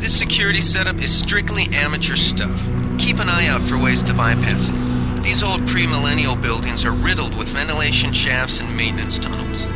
This security setup is strictly amateur stuff. Keep an eye out for ways to bypass it. These old pre-millennial buildings are riddled with ventilation shafts and maintenance tunnels.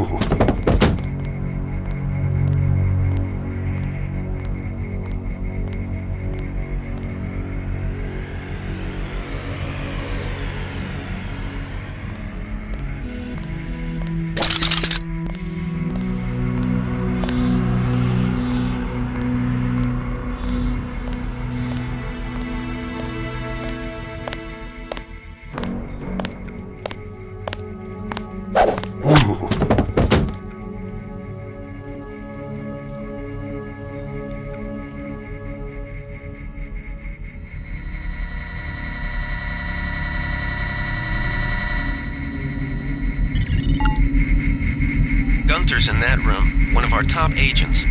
Gunther's in that room, one of our top agents.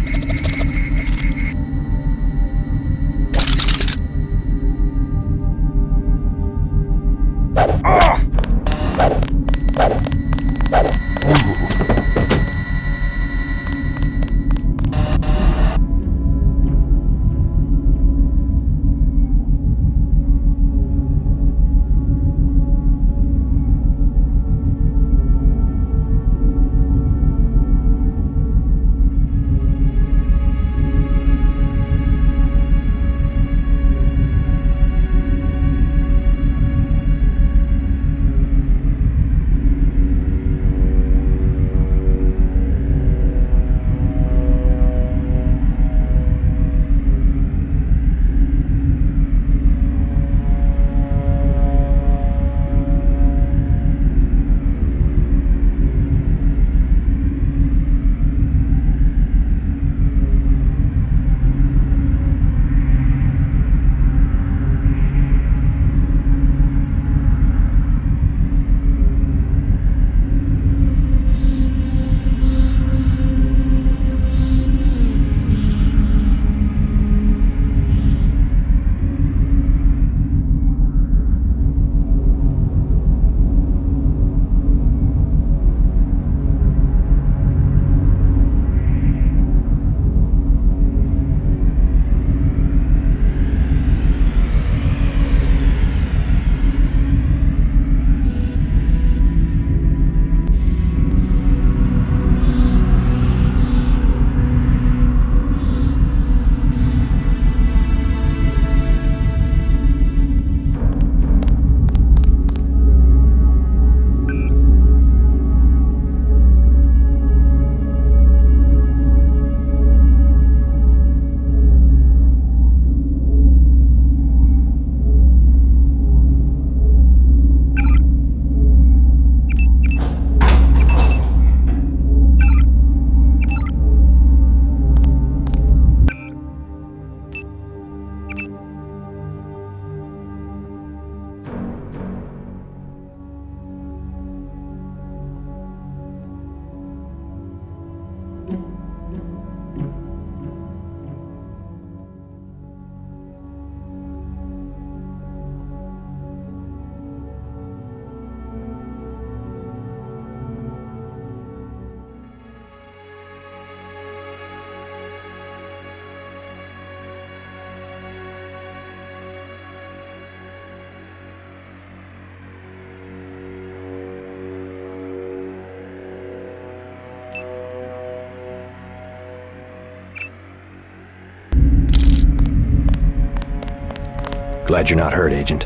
Glad you're not hurt, Agent.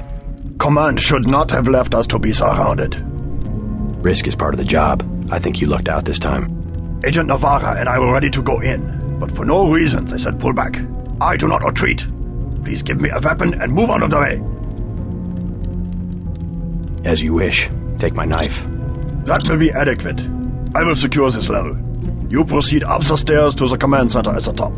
Command should not have left us to be surrounded. Risk is part of the job. I think you lucked out this time. Agent Navarra and I were ready to go in, but for no reason they said pull back. I do not retreat. Please give me a weapon and move out of the way. As you wish. Take my knife. That will be adequate. I will secure this level. You proceed up the stairs to the command center at the top.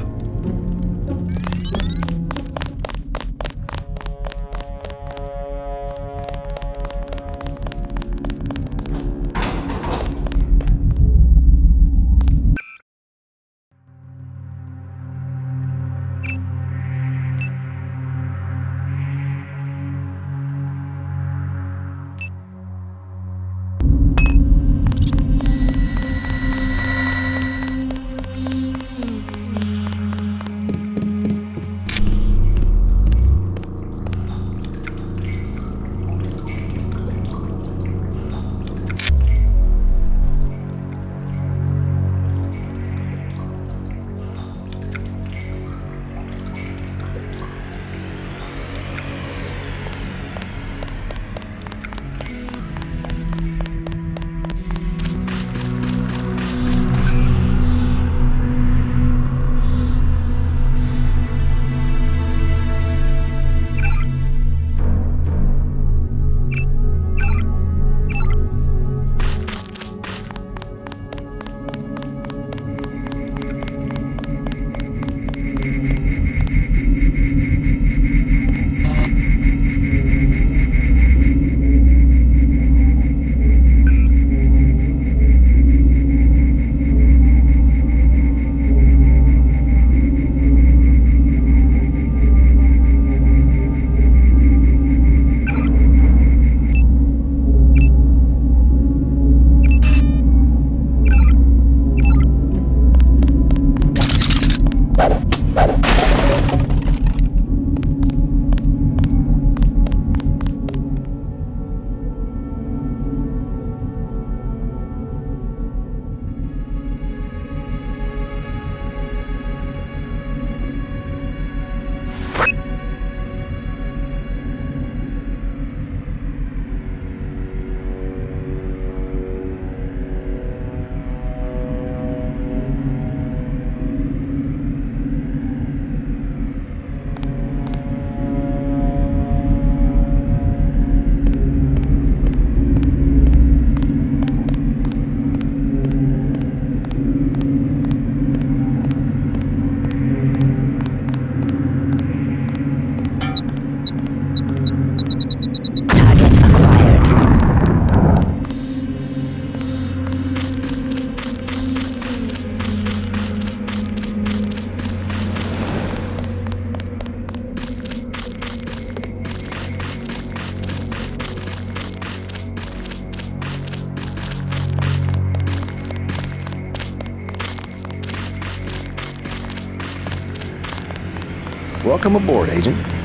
Welcome aboard, Agent.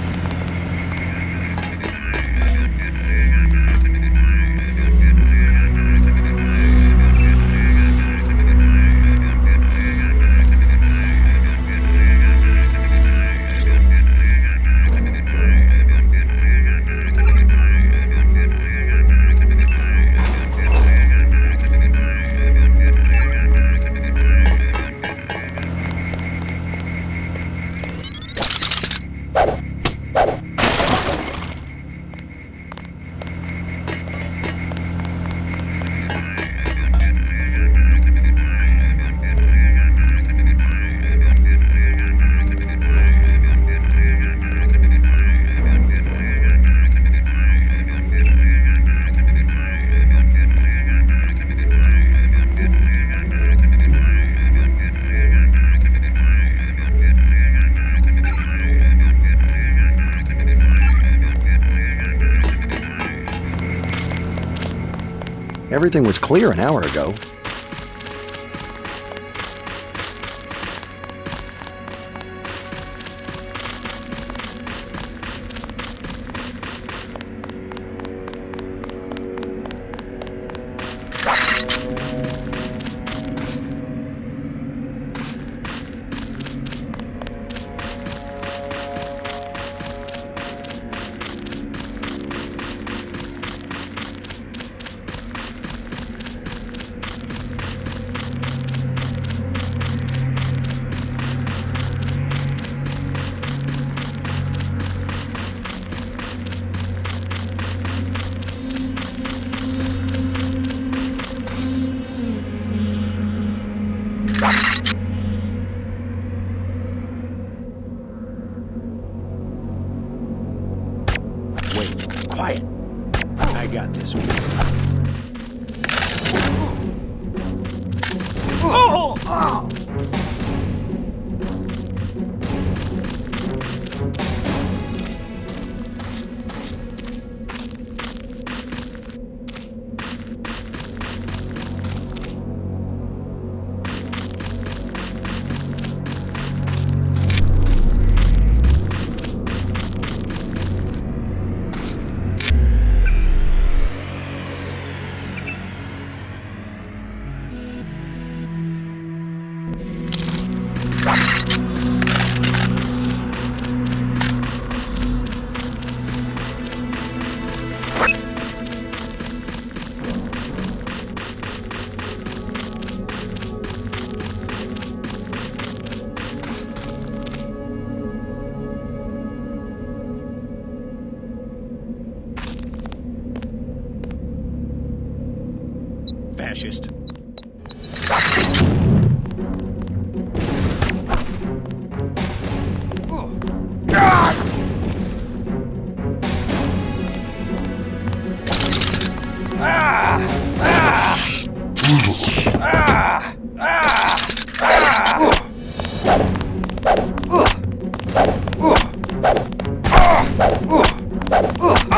Everything was clear an hour ago. fascist. Ugh!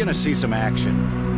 Are gonna see some action?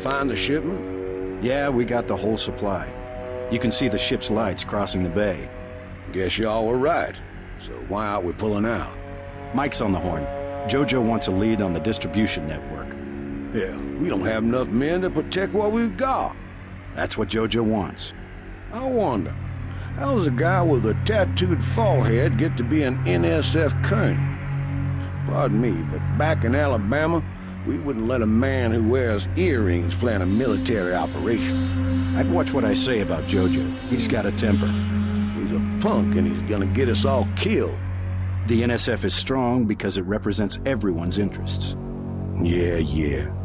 Find the shipment? Yeah, we got the whole supply. You can see the ship's lights crossing the bay. Guess y'all were right. So why aren't we pulling out? Mike's on the horn. Jojo wants a lead on the distribution network. Hell, we don't have enough men to protect what we've got. That's what Jojo wants. I wonder, how does a guy with a tattooed forehead get to be an NSF colonel? Pardon me, but back in Alabama, we wouldn't let a man who wears earrings plan a military operation. I'd watch what I say about Jojo. He's got a temper. He's a punk and he's gonna get us all killed. The NSF is strong because it represents everyone's interests. Yeah, yeah.